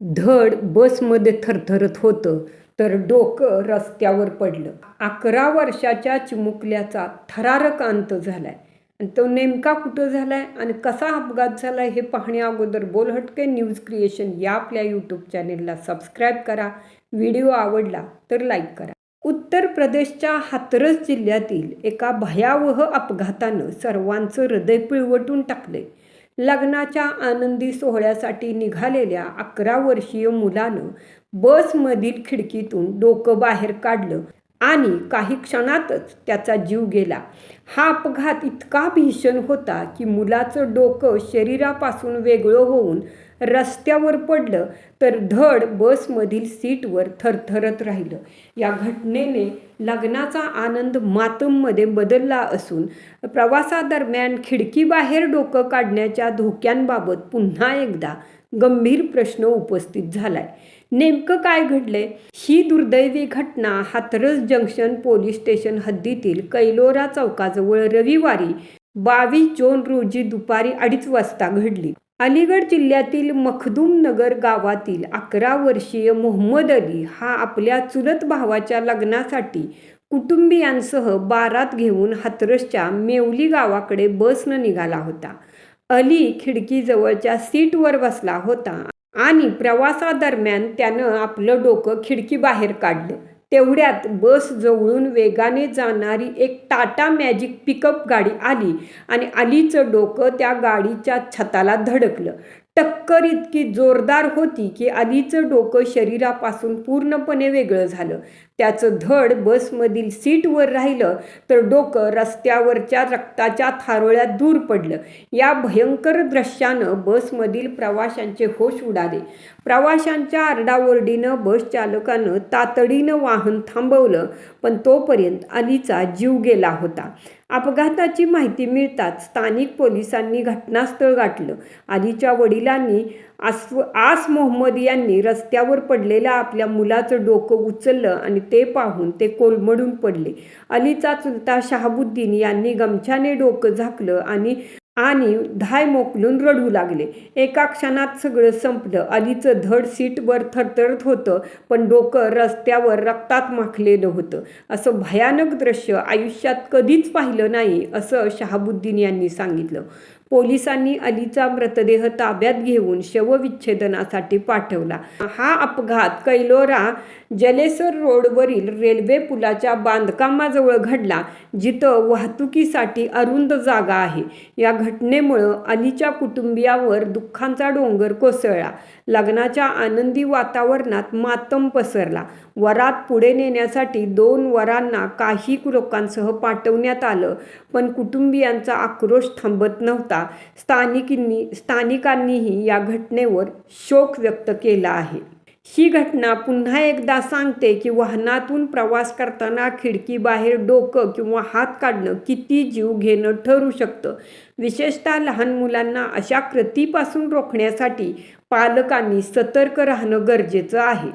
धड बसमध्ये थरथरत होतं तर डोकं रस्त्यावर पडलं. अकरा वर्षाच्या चिमुकल्याचा थरारक अंत झालाय. आणि तो नेमका कुठं झालाय आणि कसा अपघात झालाय हे पाहण्या अगोदर बोलहटके न्यूज क्रिएशन या आपल्या यूट्यूब चॅनेलला सबस्क्राईब करा. व्हिडिओ आवडला तर लाईक करा. उत्तर प्रदेशच्या हातरस जिल्ह्यातील एका भयावह अपघातानं सर्वांचं हृदय पिळवटून टाकले लग्नाच्या आनंदी सोहळ्यासाठी निघालेल्या अकरा वर्षीय मुलानं बसमधील खिडकीतून डोकं बाहेर काढलं आणि काही क्षणातच त्याचा जीव गेला. हा अपघात इतका भीषण होता की मुलाचं डोकं शरीरापासून वेगळं होऊन रस्त्यावर पडलं तर धड बसमधील सीटवर थरथरत राहिलं. या घटनेने लग्नाचा आनंद मातममध्ये बदलला असून प्रवासादरम्यान खिडकीबाहेर डोकं काढण्याच्या धोक्यांबाबत पुन्हा एकदा गंभीर प्रश्न उपस्थित झालाय. नेमकं काय घडलंय? ही दुर्दैवी घटना हाथरस जंक्शन पोलीस स्टेशन हद्दीतील कैलोरा चौकाजवळ रविवारी बावीस जून रोजी दुपारी अडीच वाजता घडली. अलीगड जिल्ह्यातील मखदूमनगर गावातील अकरा वर्षीय मोहम्मद अली हा आपल्या चुलत भावाच्या लग्नासाठी कुटुंबियांसह बारात घेऊन हाथरसच्या मेवली गावाकडे बसनं निघाला होता. अली खिडकीजवळच्या सीटवर बसला होता आणि प्रवासादरम्यान त्यानं आपलं डोकं खिडकीबाहेर काढलं. तेवढ्यात बस जवळून वेगाने जाणारी एक टाटा मॅजिक पिकअप गाडी आली आणि अलीचं डोकं त्या गाडीच्या छताला धडकलं. टक्कर इतकी जोरदार होती की आधीचं डोकं शरीरापासून पूर्णपणे वेगळं झालं. त्याचं धड बसमधील सीटवर राहिलं तर डोकं रस्त्यावरच्या रक्ताच्या थारोळ्यात दूर पडलं. या भयंकर दृश्यानं बसमधील प्रवाशांचे होश उडाले. प्रवाशांच्या आरडाओरडीनं बस चालकानं तातडीनं वाहन थांबवलं पण तोपर्यंत अलीचा जीव गेला होता. अपघाताची माहिती मिळताच स्थानिक पोलिसांनी घटनास्थळ गाठलं. आधीच्या वडिलांनी आस आस मोहम्मद यांनी रस्त्यावर पडलेल्या आपल्या मुलाचं डोकं उचललं आणि ते पाहून ते कोलमडून पडले. अलीचा चुलता शहाबुद्दीन यांनी गमछाने डोकं झाकलं आणि आणि धाय मोकलून रडू लागले. एका क्षणात सगळं संपलं. अलीचं धड सीटवर थरथरत होतं पण डोकं रस्त्यावर रक्तात माखलेलं होतं. असं भयानक दृश्य आयुष्यात कधीच पाहिलं नाही असं शहाबुद्दीन यांनी सांगितलं. पोलिसांनी अलीचा मृतदेह ताब्यात घेऊन शवविच्छेदनासाठी पाठवला. हा अपघात कैलोरा जलेसर रोडवरील रेल्वे पुलाच्या बांधकामाजवळ घडला जिथं वाहतुकीसाठी अरुंद जागा आहे. या घटनेमुळं अनिच्या कुटुंबियावर दुःखांचा डोंगर कोसळला. लग्नाच्या आनंदी वातावरणात मातम पसरला. वरात पुढे नेण्यासाठी दोन वरांना काही लोकांसह पाठवण्यात आलं पण कुटुंबियांचा आक्रोश थांबत नव्हता. स्थानिकींनी स्थानिकांनीही या घटनेवर शोक व्यक्त केला आहे. ही घटना पुन्हा एकदा सांगते की वाहनातून प्रवास करताना खिडकीबाहेर डोकं किंवा हात काढणं किती जीव घेणं ठरू शकतं. विशेषतः लहान मुलांना अशा कृतीपासून रोखण्यासाठी पालकांनी सतर्क राहणं गरजेचं आहे.